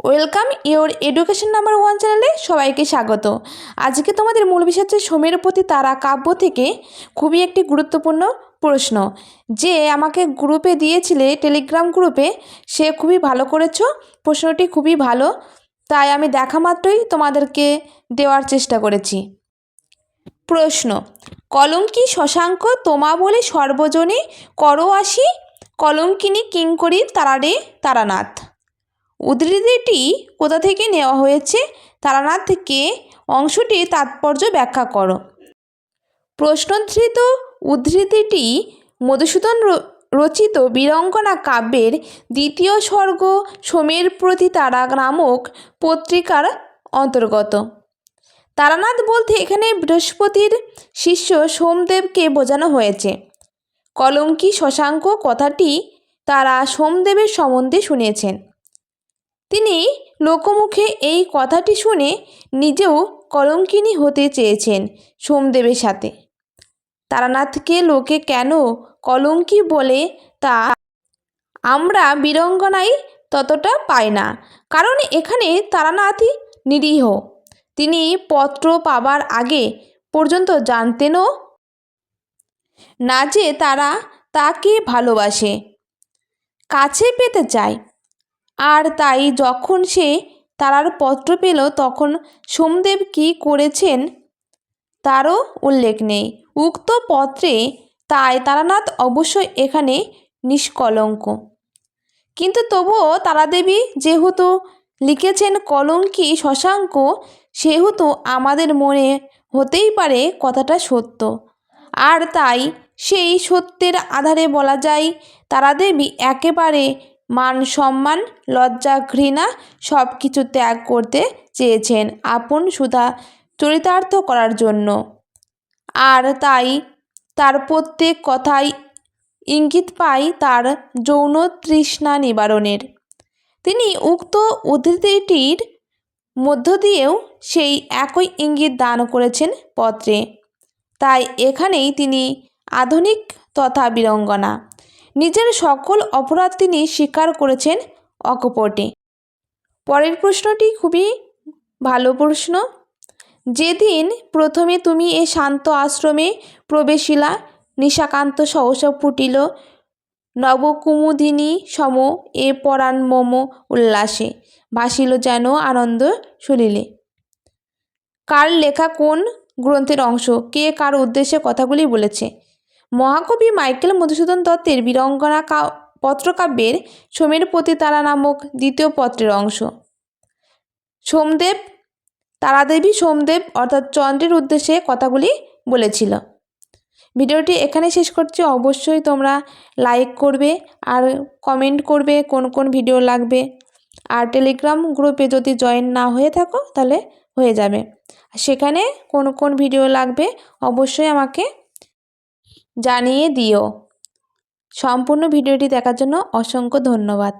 Welcome your education number one চ্যানেলে সবাইকে স্বাগত। আজকে তোমাদের মূল বিষয় হচ্ছে সোমের প্রতি তারা কাব্য থেকে খুবই একটি গুরুত্বপূর্ণ প্রশ্ন। যে আমাকে গ্রুপে দিয়েছিলে, টেলিগ্রাম গ্রুপে, সে খুবই ভালো করেছ, প্রশ্নটি খুবই ভালো, তাই আমি দেখা মাত্রই তোমাদেরকে দেওয়ার চেষ্টা করেছি। প্রশ্ন কলঙ্কি শশাঙ্ক তোমা বলে সর্বজনে করো আসি? কলঙ্কিনী কিঙ্করী তারারে তারানাথ। উদ্ধৃতিটি কোথা থেকে নেওয়া হয়েছে? তারানাথ থেকে অংশটি তাৎপর্য ব্যাখ্যা করো। প্রশ্নোদ্ধৃত উদ্ধৃতিটি মধুসূদন রচিত বীরঙ্গনা কাব্যের দ্বিতীয় স্বর্গ সোমের প্রতি তারা নামক পত্রিকার অন্তর্গত। তারানাথ বলতে এখানে বৃহস্পতির শিষ্য সোমদেবকে বোঝানো হয়েছে। কলঙ্কি শশাঙ্ক কথাটি তারা সোমদেবের সম্বন্ধে শুনেছেন। তিনি লোকমুখে এই কথাটি শুনে নিজেও কলঙ্কিনী হতে চেয়েছেন সোমদেবের সাথে। তারানাথকে লোকে কেন কলঙ্কি বলে তা আমরা বীরঙ্গনাই ততটা পাই না, কারণ এখানে তারানাথই নিরীহ। তিনি পত্র পাবার আগে পর্যন্ত জানতেনও না যে তারা তাকে ভালোবাসে। কাছে পেতে চায়। আর তাই যখন সে তারার পত্র পেল, তখন সোমদেব কী করেছেন তারও উল্লেখ নেই। উক্ত পত্রে তাই তারানাথ অবশ্যই এখানে নিষ্কলঙ্ক। কিন্তু তবুও তারাদেবী যেহেতু লিখেছেন কলঙ্কি শশাঙ্ক, সেহেতু আমাদের মনে হতেই পারে কথাটা সত্য। আর তাই সেই সত্যের আধারে বলা যায়, তারাদেবী একেবারে মান সম্মান, লজ্জা, ঘৃণা সব কিছু ত্যাগ করতে চেয়েছেন আপন সুধা চরিতার্থ করার জন্য। আর তাই তার প্রত্যেক কথাই ইঙ্গিত পাই তার যৌন তৃষ্ণা নিবারণের। তিনি উক্ত উদ্ধৃতিটির মধ্য দিয়েও সেই একই ইঙ্গিত দান করেছেন পত্রে। তাই এখানেই তিনি আধুনিক তথা বীরঙ্গনা। নিজের সকল অপরাধ তিনি স্বীকার করেছেন অকপটে। পরের প্রশ্নটি খুবই ভালো প্রশ্ন। যেদিন প্রথমে তুমি এ শান্ত আশ্রমে প্রবেশিলা, নিশাকান্ত সহসা ফুটিল, নবকুমুদিনী সম এ পরাণ মম উল্লাসে ভাসিল যেন আনন্দ শুনিলে কার লেখা কোন গ্রন্থের অংশ? কে কার উদ্দেশ্যে কথাগুলি বলেছে? মহাকবি মাইকেল মধুসূদন দত্তের বীরঙ্গনা কা পত্রকাব্যের সোমের প্রতি তারা নামক দ্বিতীয় পত্রের অংশ। সোমদেব, তারাদেবী সোমদেব অর্থাৎ চন্দ্রের উদ্দেশ্যে কথাগুলি বলেছিল। ভিডিওটি এখানে শেষ করছি। অবশ্যই তোমরা লাইক করবে আর কমেন্ট করবে কোন কোন ভিডিও লাগবে। আর টেলিগ্রাম গ্রুপে যদি জয়েন না হয়ে থাকো তাহলে হয়ে যাবে। সেখানে কোন কোন ভিডিও লাগবে অবশ্যই আমাকে জানিয়ে দিও। সম্পূর্ণ ভিডিওটি দেখার জন্য অসংখ্য ধন্যবাদ।